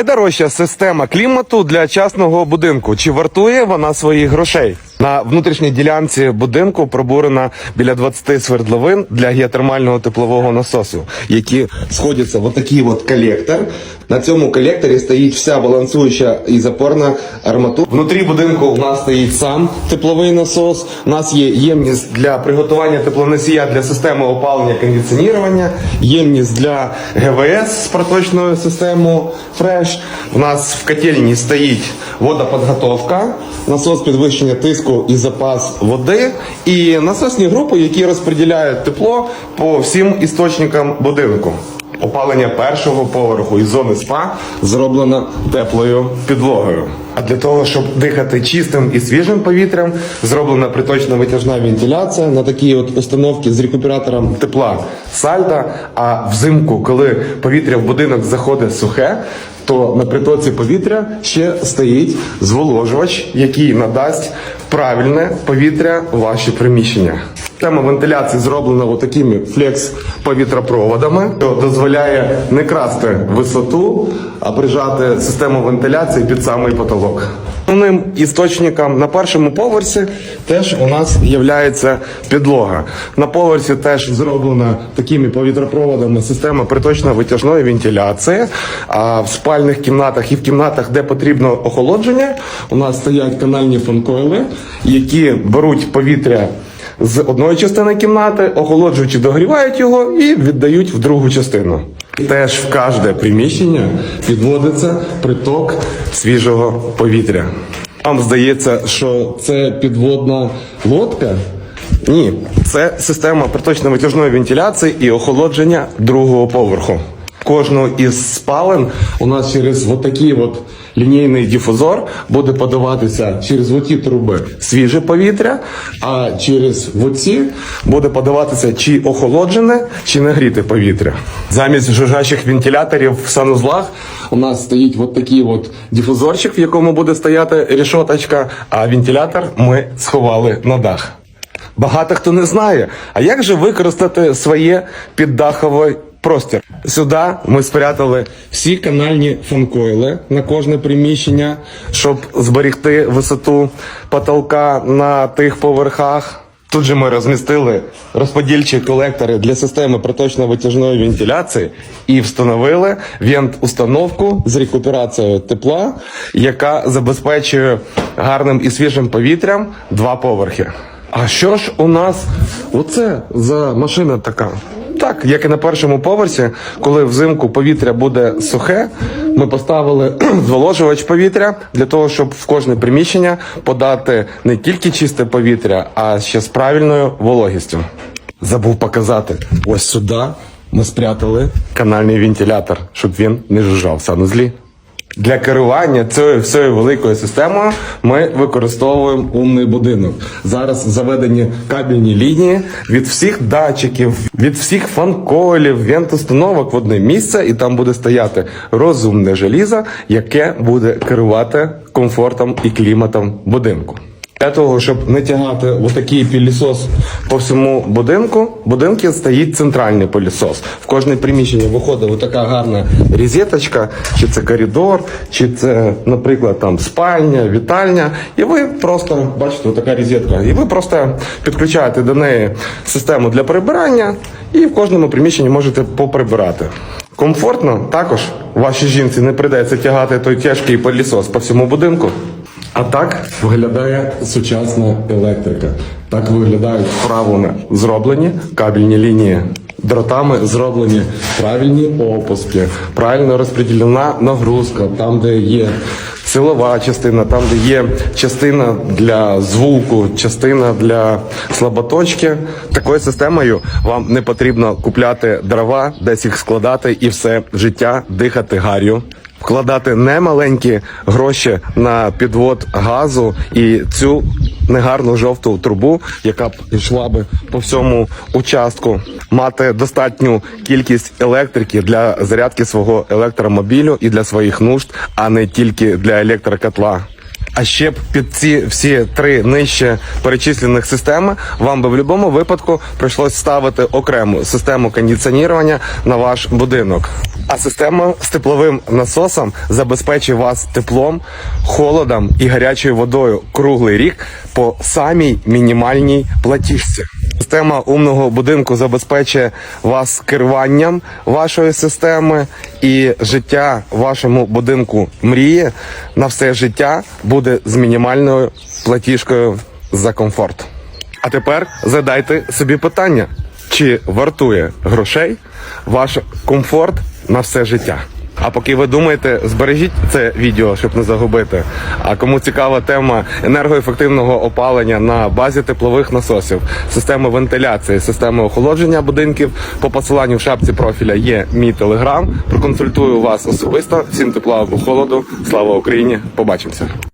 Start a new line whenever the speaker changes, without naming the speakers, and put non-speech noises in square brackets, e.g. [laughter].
Найдорожча система клімату для частного будинку. Чи вартує вона своїх грошей? На внутрішній ділянці будинку пробурена біля 20 свердловин для геотермального теплового насосу, які сходяться в отакий от колектор. На цьому колекторі стоїть вся балансуюча і запорна арматура. Внутрі будинку у нас стоїть сам тепловий насос. У нас є ємність для приготування теплоносія для системи опалення кондиціонування, ємність для ГВС з проточною системою Fresh. У нас в котельні стоїть водоподготовка, насос підвищення тиску і запас води, і насосні групи, які розподіляють тепло по всім істочникам будинку. Опалення першого поверху і зони спа зроблено теплою підлогою. А для того, щоб дихати чистим і свіжим повітрям, зроблена приточна витяжна вентиляція на такій от установці з рекуператором тепла сальда. А взимку, коли повітря в будинок заходить сухе, то на притоці повітря ще стоїть зволожувач, який надасть правильне повітря у ваші приміщення. Система вентиляції зроблена отакими флекс-повітропроводами, що дозволяє не красти висоту, а прижати систему вентиляції під самий потолок. Основним істочником на першому поверсі теж у нас є підлога. На поверсі теж зроблена такими повітропроводами система приточно-витяжної вентиляції. А в спальних кімнатах і в кімнатах, де потрібно охолодження, у нас стоять канальні фанкойли, які беруть повітря з одної частини кімнати, охолоджуючи, догрівають його і віддають в другу частину. Теж в кожне приміщення підводиться приток свіжого повітря. Вам здається, що це підводна лодка? Ні, це система приточно-витяжної вентиляції і охолодження другого поверху. Кожну із спален у нас через отакий от лінійний дифузор буде подаватися через оті труби свіже повітря, а через оці буде подаватися чи охолоджене, чи нагріте повітря. Замість жужжачих вентиляторів в санузлах у нас стоїть от такий от дифузорчик, в якому буде стояти рішоточка, а вентилятор ми сховали на дах. Багато хто не знає, а як же використати своє піддаховий простір? Сюди ми спрятали всі канальні фанкойли на кожне приміщення, щоб зберегти висоту потолка на тих поверхах. Тут же ми розмістили розподільчі колектори для системи проточно-витяжної вентиляції і встановили вент-установку з рекуперацією тепла, яка забезпечує гарним і свіжим повітрям два поверхи. А що ж у нас оце за машина така? Так, як і на першому поверсі, коли взимку повітря буде сухе, ми поставили [clears throat] зволожувач повітря для того, щоб в кожне приміщення подати не тільки чисте повітря, а ще з правильною вологістю. Забув показати. Ось сюди ми спрятали канальний вентилятор, щоб він не жужжав в санузлі. Для керування цією всією великою системою ми використовуємо умний будинок. Зараз заведені кабельні лінії від всіх датчиків, від всіх фанколів, вент-установок в одне місце, і там буде стояти розумне желізо, яке буде керувати комфортом і кліматом будинку. Для того, щоб не тягати отакий пілісос по всьому будинку, будинку стоїть центральний пилісос. В кожне приміщення виходить отака гарна розеточка, чи це коридор, чи це, наприклад, там спальня, вітальня. І ви просто бачите, отака розетка. І ви просто підключаєте до неї систему для прибирання, і в кожному приміщенні можете поприбирати. Комфортно також вашій жінці не прийдеться тягати той тяжкий пилісос по всьому будинку. А так виглядає сучасна електрика. Так виглядають правильно зроблені кабельні лінії. Дротами зроблені правильні опуски, правильно розподілена нагрузка, там, де є силова частина, там, де є частина для звуку, частина для слаботочки. Такою системою вам не потрібно купляти дрова, десь їх складати і все життя дихати гарю вкладати немаленькі гроші на підвод газу і цю негарну жовту трубу, яка б йшла би по всьому участку, мати достатню кількість електрики для зарядки свого електромобілю і для своїх нужд, а не тільки для електрокотла. А ще б під ці всі три нижче перечислених системи вам би в будь-якому випадку прийшлось ставити окрему систему кондиціонування на ваш будинок. А система з тепловим насосом забезпечить вас теплом, холодом і гарячою водою круглий рік по самій мінімальній платіжці. Система умного будинку забезпечує вас керуванням вашої системи, і життя вашому будинку мрії на все життя буде з мінімальною платіжкою за комфорт. А тепер задайте собі питання: чи вартує грошей ваш комфорт на все життя? А поки ви думаєте, збережіть це відео, щоб не загубити. А кому цікава тема енергоефективного опалення на базі теплових насосів, системи вентиляції, системи охолодження будинків, по посиланню в шапці профіля є мій телеграм. Проконсультую вас особисто. Всім тепла або холоду. Слава Україні! Побачимося!